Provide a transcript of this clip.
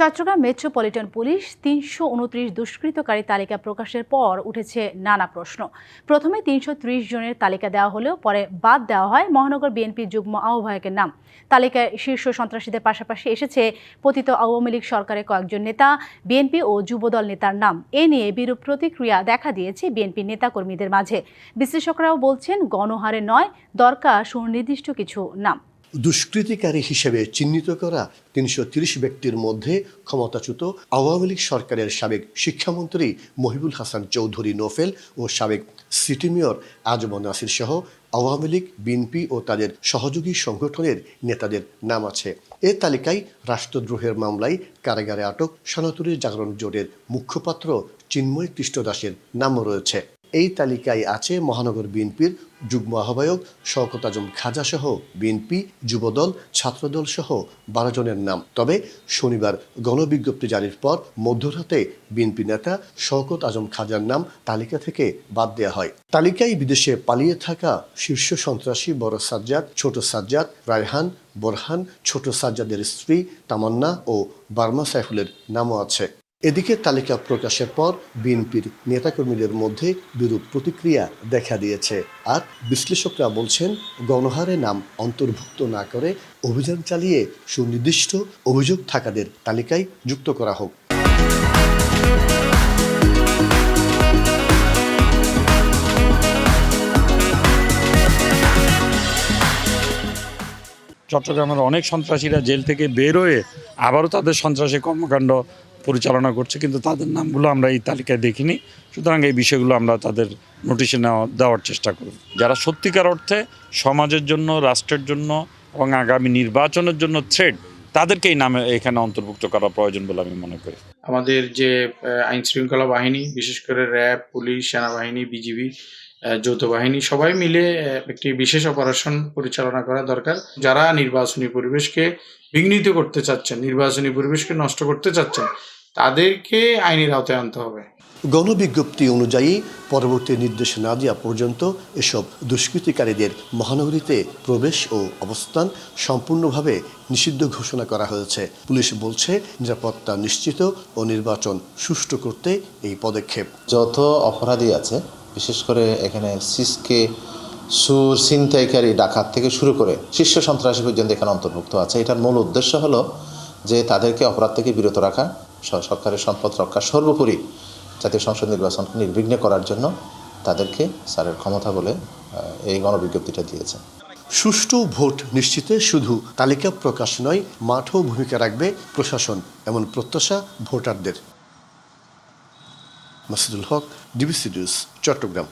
Chittagong metropolitan police তিনশো উনত্রিশ দুষ্কৃতকারী তালিকা প্রকাশের পর উঠেছে নানা প্রশ্ন। প্রথমে তিনশো ত্রিশ জনের তালিকা দেওয়া হলেও পরে বাদ দেওয়া হয় মহানগর বিএনপি যুগ্ম আহ্বায়কের নাম। তালিকায় শীর্ষ সন্ত্রাসীদের পাশাপাশি এসেছে পতিত আওয়ামী লীগ সরকারের কয়েকজন নেতা, বিএনপি ও যুবদল নেতার নাম। এ নিয়ে বিরূপ প্রতিক্রিয়া দেখা দিয়েছে বিএনপি নেতাকর্মীদের মাঝে। বিশ্লেষকরাও বলছেন, গণহারে নয়, দরকার সুনির্দিষ্ট কিছু নাম। দুষ্কৃতিকারী হিসেবে চিহ্নিত করা তিনশো ব্যক্তির মধ্যে ক্ষমতাচ্যুত আওয়ামী লীগ সরকারের সাবেক শিক্ষামন্ত্রী মহিবুল হাসান চৌধুরী নোফেল ও সাবেক সিটি মেয়র আজম নাসির সহ আওয়ামী লীগ, বিএনপি ও তাদের সহযোগী সংগঠনের নেতাদের নাম আছে। এ তালিকায় রাষ্ট্রদ্রোহের মামলায় কারাগারে আটক সনাতনী জাগরণ জোটের মুখপাত্র চিন্ময় কৃষ্ণ দাসের নামও রয়েছে। এই তালিকায় আছে মহানগর বিএনপির যুগ্ম আহ্বায়ক শওকত আজম খাজা সহ বিএনপি, যুবদল, ছাত্রদল সহ বারো জনের নাম। তবে শনিবার গণবিজ্ঞপ্তি জারির পর মধ্যরাতে বিএনপি নেতা শওকত আজম খাজার নাম তালিকা থেকে বাদ দেওয়া হয়। তালিকায় বিদেশে পালিয়ে থাকা শীর্ষ সন্ত্রাসী বড় সাজ্জাদ, ছোট সাজ্জাদ, রায়হান, বোরহান, ছোট সাজ্জাদের স্ত্রী তামান্না ও বার্মা সাইফুলের নামও আছে। এদিকে তালিকা প্রকাশের পর বিএনপির নেতাকর্মীদের মধ্যে বিরূপ প্রতিক্রিয়া দেখা দিয়েছে। আর বিশ্লেষকরা বলছেন, গণহারে নাম অন্তর্ভুক্ত না করে অভিযান চালিয়ে সুনির্দিষ্ট অভিযোগ থাকাদের তালিকায় যুক্ত করা হোক। চট্টগ্রামের অনেক সন্ত্রাসীরা জেল থেকে বের হয়ে আবারও তাদের সন্ত্রাসী কর্মকাণ্ড পরিচালনা করছে, কিন্তু তাদের নামগুলো আমরা এই তালিকায় দেখিনি। সুতরাং এই বিষয়গুলো আমরা তাদের নোটিশে নেওয়া, দেওয়ার চেষ্টা করব। যারা সত্যিকার অর্থে সমাজের জন্য, রাষ্ট্রের জন্য এবং আগামী নির্বাচনের জন্য থ্রেড তাদেরকে এই নামে এখানে অন্তর্ভুক্ত করা প্রয়োজন বলে আমি মনে করি। আমাদের যে আইন শৃঙ্খলা বাহিনী, বিশেষ করে র্যাব, পুলিশ, সেনাবাহিনী, বিজিবি যৌথ বাহিনী, সবাই মিলে একটি বিশেষ অপারেশন পরিচালনা করা দরকার। যারা নির্বাচনী পরিবেশকে বিঘ্নিত করতে চাচ্ছেন, নির্বাচনী পরিবেশকে নষ্ট করতে চাচ্ছেন তাদেরকে আইনের আওতায় আনতে হবে। গণবিজ্ঞপ্তি অনুযায়ী পরবর্তী নির্দেশ না দেওয়া পর্যন্ত এসব দুষ্কৃতিকারীদের মহানগরীতে প্রবেশ ও অবস্থান সম্পূর্ণভাবে নিষিদ্ধ ঘোষণা করা হয়েছে। পুলিশ বলছে নিরাপত্তা নিশ্চিত ও নির্বাচন সুষ্ঠু করতে এই পদক্ষেপ। যত অপরাধী আছে বিশেষ করে এখানে সিসকে সুর ছিনতাইকারী ডাকাত থেকে শুরু করে শীর্ষ সন্ত্রাসী পর্যন্ত এখানে অন্তর্ভুক্ত আছে। এটার মূল উদ্দেশ্য হলো যে তাদেরকে অপরাধ থেকে বিরত রাখা সরকারের সম্পদ রক্ষা সর্বোপরি জাতীয় সংসদ নির্বাচনকে নির্বিঘ্ন করার জন্য তাদেরকে স্যারের ক্ষমতা বলে এই গণবিজ্ঞপ্তিটা দিয়েছে। সুষ্ঠু ভোট নিশ্চিতে শুধু তালিকা প্রকাশ নয়, মাঠও ভূমিকা রাখবে প্রশাসন, এমন প্রত্যাশা ভোটারদের। Masudul Haque, DBC news, Chittagong.